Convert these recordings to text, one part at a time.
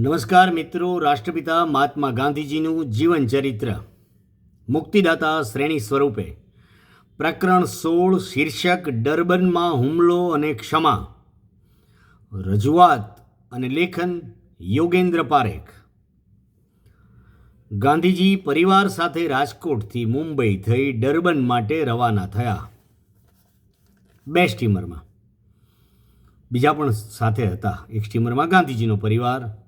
નમસ્કાર મિત્રો, રાષ્ટ્રપિતા મહાત્મા ગાંધીજીનું જીવન ચરિત્ર. મુક્તિદાતા શ્રેણી સ્વરૂપે. પ્રકરણ સોળ, શીર્ષક ડર્બનમાં હુમલો અને ક્ષમા. રજૂઆત અને લેખન યોગેન્દ્ર પારેખ. ગાંધીજી પરિવાર સાથે રાજકોટથી મુંબઈ થઈ ડર્બન માટે રવાના થયા. બે સ્ટીમરમાં. બીજા પણ સાથે હતા. એક સ્ટીમરમાં ગાંધીજીનો પરિવાર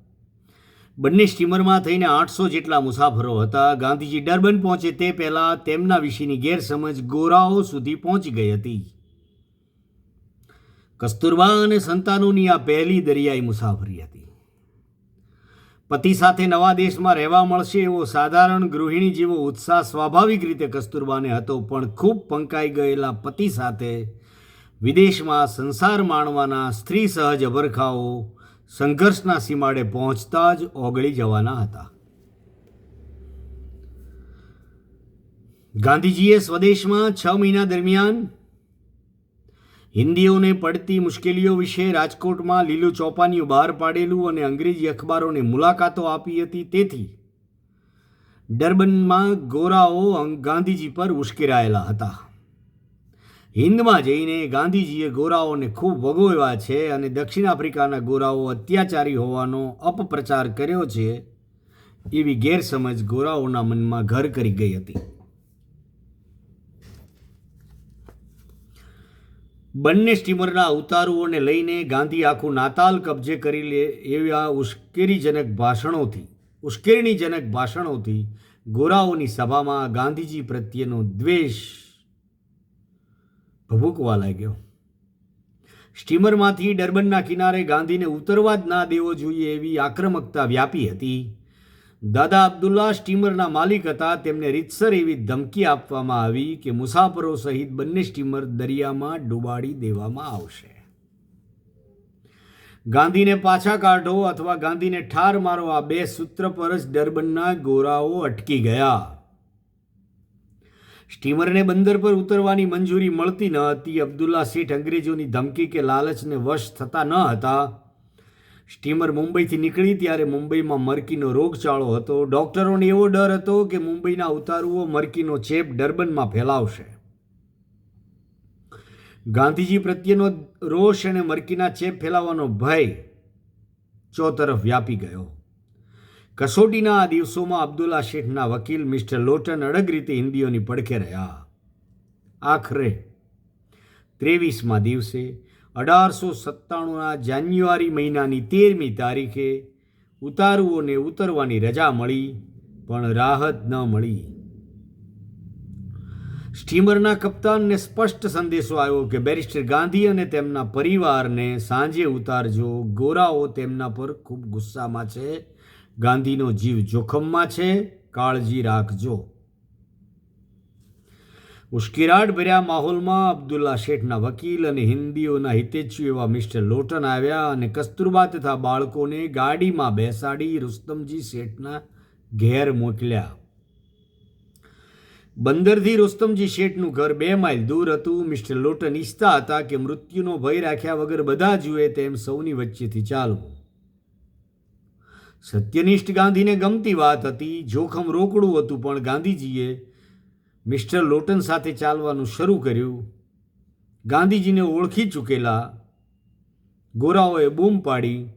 બંને સ્ટીમરમાં થઈને આઠસો જેટલા મુસાફરો હતા. ગાંધીજી ડર્બન પહોંચે તે પહેલાં તેમના વિશેની ગેરસમજ ગોરાઓ સુધી પહોંચી ગઈ હતી. કસ્તુરબા અને સંતાનોની આ પહેલી દરિયાઈ મુસાફરી હતી. પતિ સાથે નવા દેશમાં રહેવા મળશે એવો સાધારણ ગૃહિણી જેવો ઉત્સાહ સ્વાભાવિક રીતે કસ્તુરબાને હતો, પણ ખૂબ પંકાઈ ગયેલા પતિ સાથે વિદેશમાં સંસાર માણવાના સ્ત્રી સહજ અભરખાઓ સંઘર્ષના સીમાડે પહોંચતા જ ઓગળી જવાના હતા. ગાંધીજીએ સ્વદેશમાં છ મહિના દરમિયાન હિન્દીઓને પડતી મુશ્કેલીઓ વિશે રાજકોટમાં લીલું ચોપાનિયું બહાર પાડેલું અને અંગ્રેજી અખબારોને મુલાકાતો આપી હતી તેથી ડર્બનમાં ગોરાઓ ગાંધીજી પર ઉશ્કેરાયેલા હતા. હિન્દમાં જઈને ગાંધીજીએ ગોરાઓને ખૂબ વગોવ્યા છે અને દક્ષિણ આફ્રિકાના ગોરાઓ અત્યાચારી હોવાનો અપપ્રચાર કર્યો છે, એવી ગેરસમજ ગોરાઓના મનમાં ઘર કરી ગઈ હતી. બંને સ્ટીમરના ઉતારુઓને લઈને ગાંધી આખું નાતાલ કબજે કરી લે એવા ઉશ્કેરીજનક ભાષણોથી, ઉશ્કેરણીજનક ભાષણોથી ગોરાઓની સભામાં ગાંધીજી પ્રત્યેનો દ્વેષ ભભૂકવા લાગ્યો. સ્ટીમરમાંથી ડર્બનના કિનારે ગાંધીને ઉતરવા જ ના દેવો જોઈએ એવી આક્રમકતા વ્યાપી હતી. દાદા અબ્દુલ્લા સ્ટીમરના માલિક હતા, તેમને રીતસર એવી ધમકી આપવામાં આવી કે મુસાફરો સહિત બંને સ્ટીમર દરિયામાં ડૂબાડી દેવામાં આવશે. ગાંધીને પાછા કાઢો અથવા ગાંધીને ઠાર મારો, આ બે સૂત્ર પર જ ડર્બનના ગોરાઓ અટકી ગયા. સ્ટીમરને બંદર પર ઉતરવાની મંજૂરી મળતી ન હતી. અબ્દુલ્લા શેઠ અંગ્રેજોની ધમકી કે લાલચને વશ થતા ન હતા. સ્ટીમર મુંબઈથી નીકળી ત્યારે મુંબઈમાં મરકીનો રોગચાળો હતો. ડૉક્ટરોને એવો ડર હતો કે મુંબઈના ઉતારુઓ મરકીનો ચેપ ડર્બનમાં ફેલાવશે. ગાંધીજી પ્રત્યેનો રોષ અને મરકીના ચેપ ફેલાવવાનો ભય ચોતરફ વ્યાપી ગયો. કસોટીના આ દિવસોમાં અબ્દુલ્લા શેઠના વકીલ મિસ્ટર લોટન અડગ રીતે હિન્દીઓની પડખે રહ્યા. આખરે ત્રેવીસમાં દિવસે અઢારસો સત્તાણુંના જાન્યુઆરી મહિનાની તેરમી તારીખે ઉતારુઓને ઉતરવાની રજા મળી, પણ રાહત ન મળી. સ્ટીમરના કપ્તાનને સ્પષ્ટ સંદેશો આવ્યો કે બેરિસ્ટર ગાંધી અને તેમના પરિવારને સાંજે ઉતારજો. ગોરાઓ તેમના પર ખૂબ ગુસ્સામાં છે. ગાંધીનો જીવ જોખમમાં છે, કાળજી રાખજો. ઉશ્કેરાટ ભર્યા માહોલમાં અબ્દુલ્લા શેઠના વકીલ અને હિન્દીઓના હિતેચ્છુ એવા મિસ્ટર લોટન આવ્યા અને કસ્તુરબા તથા બાળકોને ગાડીમાં બેસાડી રુસ્તમજી શેઠના ઘેર મોકલ્યા. બંદરથી રુસ્તમજી શેઠનું ઘર બે માઇલ દૂર હતું. મિસ્ટર લોટન ઈચ્છતા હતા કે મૃત્યુનો ભય રાખ્યા વગર બધા જુએ તેમ સૌની વચ્ચેથી ચાલવું. સત્યનિષ્ઠ ગાંધીને ગમતી વાત હતી, જોખમ રોકડું હતું, પણ ગાંધીજીએ મિસ્ટર લોટન સાથે ચાલવાનું શરૂ કર્યું. ગાંધીજીને ઓળખી ચૂકેલા ગોરાઓએ બૂમ પાડી,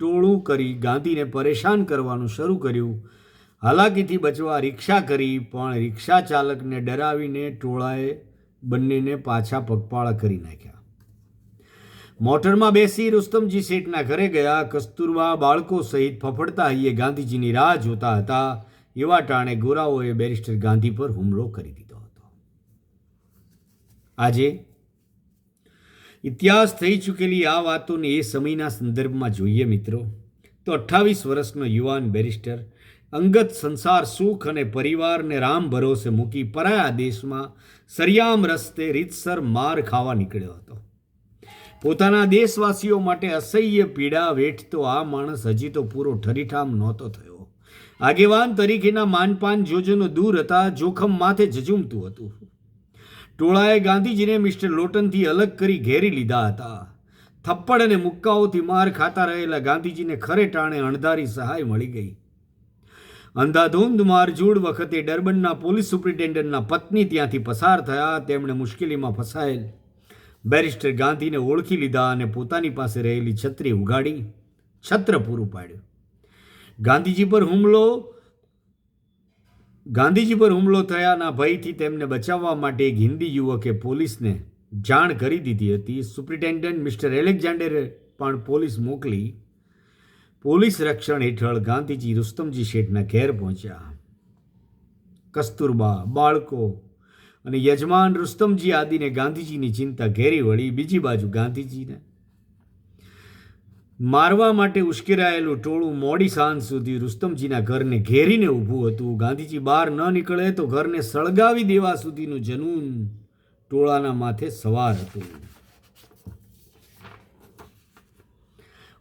ટોળું કરી ગાંધીને પરેશાન કરવાનું શરૂ કર્યું. હાલાકીથી બચવા રિક્ષા કરી, પણ રિક્ષા ચાલકને ડરાવીને ટોળાએ બંનેને પાછા પગપાળા કરી નાખ્યા. મોટરમાં બેસી રુસ્તમજી શેઠના ઘરે ગયા, કસ્તુરબા બાળકો સહિત ફફડતા હૈયે ગાંધીજીની રાહ જોતા હતા. એવા ટાણે ગોરાઓએ બેરિસ્ટર ગાંધી પર હુમલો કરી દીધો હતો. આજે ઇતિહાસ થઈ ચૂકેલી આ વાતોને એ સમયના સંદર્ભમાં જોઈએ મિત્રો. તો અઠ્ઠાવીસ વર્ષનો યુવાન બેરિસ્ટર અંગત સંસાર સુખ અને પરિવારને રામ ભરોસે મૂકી પરાયા દેશમાં સરિયામ રસ્તે રીતસર માર ખાવા નીકળ્યો હતો. પોતાના દેશવાસીઓ માટે અસહ્ય પીડા વેઠતો આ માણસ હજી તો પૂરો ઠરીઠામ નહોતો થયો. આગેવાન તરીકેના માનપાન જોજનો દૂર હતા, જોખમ માથે ઝઝૂમતું હતું. ટોળાએ ગાંધીજીને મિસ્ટર લોટનથી અલગ કરી ઘેરી લીધા હતા. થપ્પડ અને મુક્કાઓથી માર ખાતા રહેલા ગાંધીજીને ખરે ટાણે અણધારી સહાય મળી ગઈ. અંધાધૂંધ મારઝૂડ વખતે ડરબનના પોલીસ સુપ્રિન્ટેન્ડન્ટના પત્ની ત્યાંથી પસાર થયા, તેમણે મુશ્કેલીમાં ફસાયેલ બેરિસ્ટર ગાંધીને ઓળખી લીધા અને પોતાની પાસે રહેલી છત્રી ઉગાડી, છત્ર પૂરું પાડ્યું. ગાંધીજી પર હુમલો, ગાંધીજી પર હુમલો થયાના ભયથી તેમને બચાવવા માટે એક હિન્દી યુવકે પોલીસને જાણ કરી દીધી હતી. સુપ્રિન્ટેન્ડન્ટ મિસ્ટર એલેક્ઝાન્ડરે પણ પોલીસ મોકલી, પોલીસ રક્ષણ હેઠળ ગાંધીજી રુસ્તમજી શેઠના ઘેર પહોંચ્યા. કસ્તુરબા બાળકો અને યજમાન રુસ્તમજી આદિને ગાંધીજીની ચિંતા ઘેરી વળી બીજી બાજુ ગાંધીજીને. મારવા માટે ઉશ્કેરાયેલું ટોળું મોડી સાંજ સુધી રુસ્તમજીના ઘરને ઘેરીને ઊભું હતું. ગાંધીજી બહાર ન નીકળે તો ઘરને સળગાવી દેવા સુધીનું જનૂન ટોળાના માથે સવાર હતું.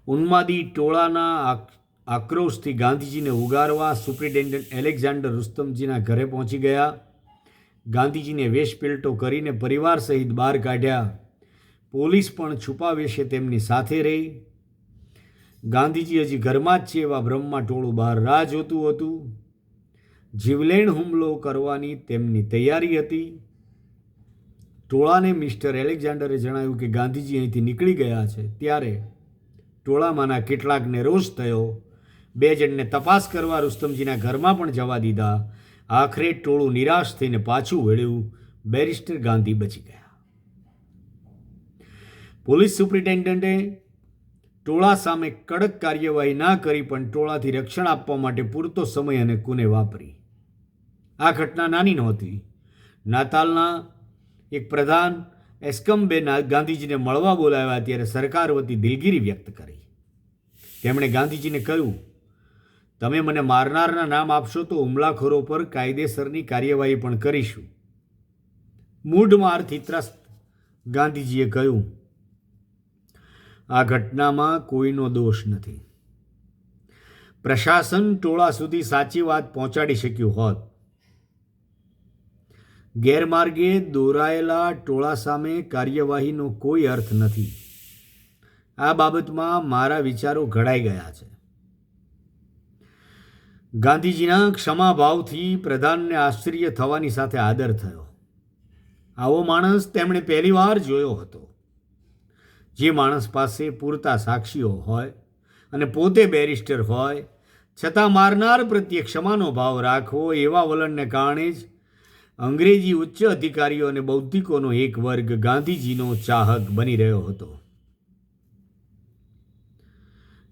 ઉન્માદી ટોળાના આક્રોશથી ગાંધીજીને ઉગારવા સુપ્રિન્ટેન્ડન્ટ એલેક્ઝાન્ડર રુસ્તમજીના ઘરે પહોંચી ગયા. ગાંધીજીને વેશપેલટો કરીને પરિવાર સહિત બહાર કાઢ્યા. પોલીસ પણ છુપા વેશે તેમની સાથે રહી. ગાંધીજી હજી ઘરમાં જ છે એવા બ્રહ્મા ટોળું બહાર રાહ જોતું હતું. જીવલેણ હુમલો કરવાની તેમની તૈયારી હતી. ટોળાને મિસ્ટર એલેક્ઝાન્ડરે જણાવ્યું કે ગાંધીજી અહીંથી નીકળી ગયા છે. ત્યારે ટોળામાંના કેટલાકને રોષ થયો. બે જણને તપાસ કરવા રુસ્તમજીના ઘરમાં પણ જવા દીધા. આખરે ટોળું નિરાશ થઈને પાછું વળ્યું. બેરિસ્ટર ગાંધી બચી ગયા. પોલીસ સુપ્રિન્ટેન્ડન્ટે ટોળા સામે કડક કાર્યવાહી ના કરી પણ ટોળાથી રક્ષણ આપવા માટે પૂરતો સમય અને કુને વાપરી. આ ઘટના નાની નહોતી. નાતાલના એક પ્રધાન એસ્કમ્બે ગાંધીજીને મળવા બોલાવ્યા ત્યારે સરકાર વતી દિલગીરી વ્યક્ત કરી. તેમણે ગાંધીજીને કહ્યું તમે મને મારનારના નામ આપશો તો હુમલાખોરો પર કાયદેસરની કાર્યવાહી પણ કરીશું. મૂઢમારથી ત્રસ્ત ગાંધીજીએ કહ્યું, આ ઘટનામાં કોઈનો દોષ નથી. પ્રશાસન ટોળા સુધી સાચી વાત પહોંચાડી શક્યું હોત. ગેરમાર્ગે દોરાયેલા ટોળા સામે કાર્યવાહીનો કોઈ અર્થ નથી. આ બાબતમાં મારા વિચારો ઘડાઈ ગયા છે. ગાંધીજીના ક્ષમાભાવથી પ્રધાનને આશ્ચર્ય થવાની સાથે આદર થયો. આવો માણસ તેમણે પહેલીવાર જોયો હતો. જે માણસ પાસે પૂરતા સાક્ષીઓ હોય અને પોતે બેરિસ્ટર હોય, છતાં મારનાર પ્રત્યે ક્ષમાનો ભાવ રાખવો એવા વલણને કારણે જ અંગ્રેજી ઉચ્ચ અધિકારીઓ અને બૌદ્ધિકોનો એક વર્ગ ગાંધીજીનો ચાહક બની રહ્યો હતો.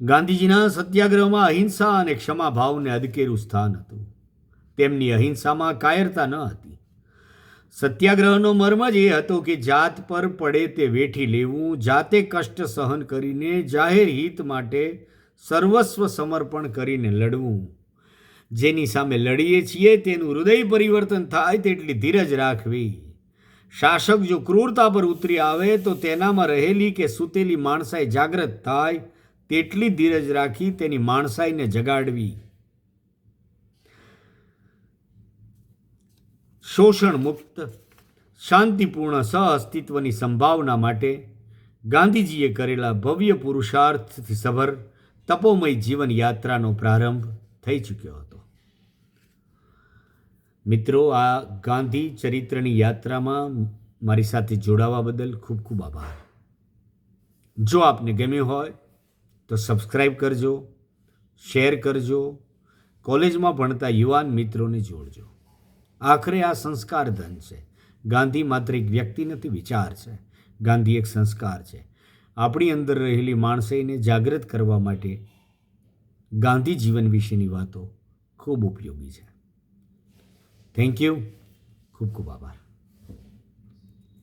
ગાંધીજીના સત્યાગ્રહમાં અહિંસા અને ક્ષમા ભાવને અદકેરું સ્થાન હતું. તેમની અહિંસામાં કાયરતા ન હતી. સત્યાગ્રહનો મર્મ જ એ હતો કે જાત પર પડે તે વેઠી લેવું, જાતે કષ્ટ સહન કરીને જાહેર હિત માટે સર્વસ્વ સમર્પણ કરીને લડવું. જેની સામે લડીએ છીએ તેનું હૃદય પરિવર્તન થાય તેટલી ધીરજ રાખવી. શાસક જો ક્રૂરતા પર ઉતરી આવે તો તેનામાં રહેલી કે સૂતેલી માણસાઈ જાગ્રત થાય તેટલી ધીરજ રાખી તેની માણસાઈને જગાડવી. શોષણ મુક્ત શાંતિપૂર્ણ સહઅસ્તિત્વની સંભાવના માટે ગાંધીજીએ કરેલા ભવ્ય પુરુષાર્થથી સભર તપોમય જીવન યાત્રાનો પ્રારંભ થઈ ચૂક્યો હતો. મિત્રો, આ ગાંધી ચરિત્રની યાત્રામાં મારી સાથે જોડાવા બદલ ખૂબ ખૂબ આભાર. જો આપને ગમ્યું હોય તો સબસ્ક્રાઈબ કરજો, શેર કરજો, કોલેજમાં ભણતા યુવાન મિત્રોને જોડજો. આખરે આ સંસ્કાર ધન છે. ગાંધી માત્ર એક વ્યક્તિ નથી, વિચાર છે. ગાંધી એક સંસ્કાર છે. આપણી અંદર રહેલી માણસાઈને જાગૃત કરવા માટે ગાંધી જીવન વિશેની વાતો ખૂબ ઉપયોગી છે. થેન્ક યુ ખૂબ ખૂબ આભાર.